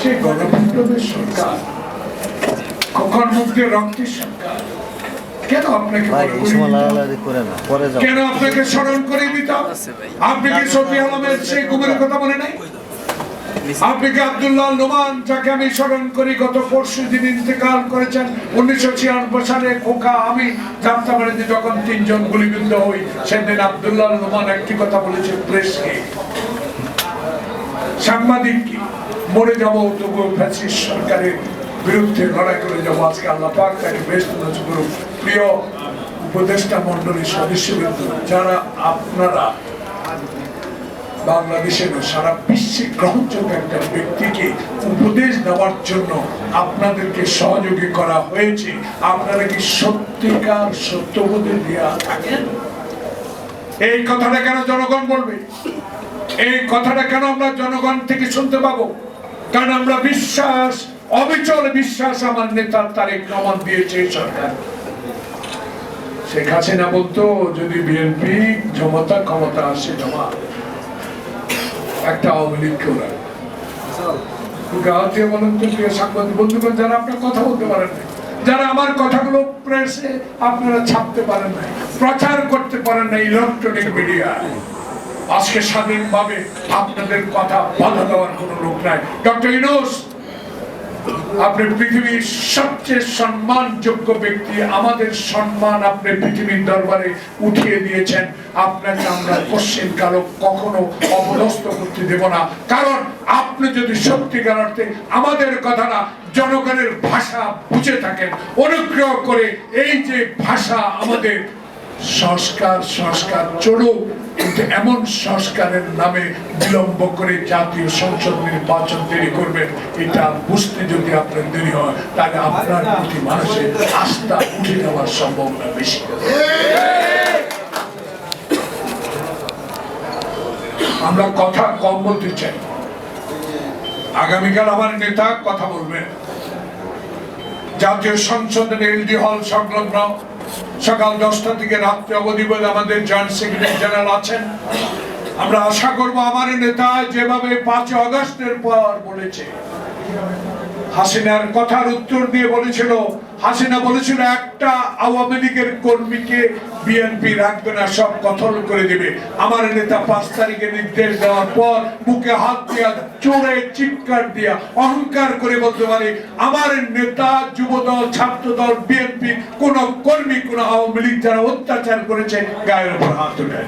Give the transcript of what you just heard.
সেই গণবিপ্লবের সরকার কখন মুক্তি রক্তের সরকার কেন আপনাকে পরে কেন স্মরণ করে দিতাম আপনি কি সফি আলমের সেই গুমের কথা মনে নাই? আপনি কি আব্দুল্লাহ নোমান যাকে আমি স্মরণ করি গত পরশু দিন ইন্তেকাল করেছেন উনিশশো ছিয়ানব্বই সালে খোকা আমি যাত্রাবাড়িতে যখন তিনজন গুলিবিদ্ধ হই সেদিন আব্দুল্লাহ নোমান একটি কথা বলেছে প্রেসকে সাংবাদিক কি? মরে যাব, তবুও ফ্যাসিস্ট সরকারের বিরুদ্ধে লড়াই করে যাব। আজকে আল্লাহ পাক তাকে বেশ করুন প্রিয় উপদেষ্টা মন্ডলীর সদস্যবৃন্দ, যারা আপনারা বাংলাদেশের সারা বিশ্বে গ্রহণযোগ্য একটা ব্যক্তিকে উপদেশ দেওয়ার জন্য আপনাদেরকে সহযোগী করা হয়েছে, আপনারা কি সত্যিকার সত্যবোধে দেওয়া থাকেন? এই কথাটা কেন জনগণ বলবে? এই কথাটা কেন আমরা জনগণ থেকে শুনতে পাবো? কারণ আমরা বিশ্বাস, অবিচল বিশ্বাস আমার নেতা তারেক রহমান দিয়েছে সরকার। শেখ হাসিনা বলতো, যদি বিএনপি ক্ষমতা ক্ষমতা আসে জমা। একটা আওয়ামী বলেন তো, প্রিয় সাংবাদিক বন্ধুগণ, যারা আপনার কথা বলতে পারেন না যারা আমার কথাগুলো প্রেসে আপনারা ছাপতে পারেন না প্রচার করতে পারেন না ইলেকট্রনিক মিডিয়া আজকে স্বাধীনভাবে আপনাদের কথা বাধা দেওয়ার কোনো লোক নাই। ডক্টর ইনোস আপনি পৃথিবীর সবচেয়ে সম্মানযোগ্য ব্যক্তি, আমাদের সম্মান আপনি পৃথিবীর দরবারে উঠিয়ে দিয়েছেন। আপনাকে আমরা কোশ্চেন কালো কখনো অবদস্ত করতে দেব না। কারণ আপনি যদি সত্যিকার অর্থে আমাদের কথাটা জনগণের ভাষা বুঝে থাকেন, অনুগ্রহ করে এই যে ভাষা আমাদের সংস্কার সংস্কার চলুক, কিন্তু এমন সংস্কারের নামে বিলম্ব করে জাতীয় সংসদ নির্বাচন দেরি করবেন, এটা বুঝতে যদি আপনার দেরি হয়, তাহলে আপনার প্রতি মানুষের আস্থা উঠে যাওয়ার সম্ভাবনা বেশি। আমরা কথা কম বলতে চাই। আগামীকাল আমার নেতা কথা বলবেন জাতীয় সংসদের এলডি হল সংলগ্ন সকাল দশটা থেকে রাত্রে অবধি বলে আমাদের জয়েন্ট সেক্রেটারি জেনারেল আছেন। আমরা আশা করব আমার নেতা যেভাবে পাঁচই অগস্টের পর বলেছে, হাসিনার কথার উত্তর দিয়ে বলেছিল, হাসিনা বলেছিল, একটা আওয়ামী লীগের কর্মীকে বিএনপি রাখবে না, সব কথল করে দেবে। আমার নেতা পাঁচ তারিখে নির্দেশ দেওয়ার পর বুকে হাত দিয়া, চোরে চিৎকার দিয়া, অহংকার করে বলতে পারে, আমার নেতা, যুবদল, ছাত্রদল বিএনপি কোন কর্মী, কোন আওয়ামী লীগ যারা অত্যাচার করেছে, গায়ের উপর হাত তুলে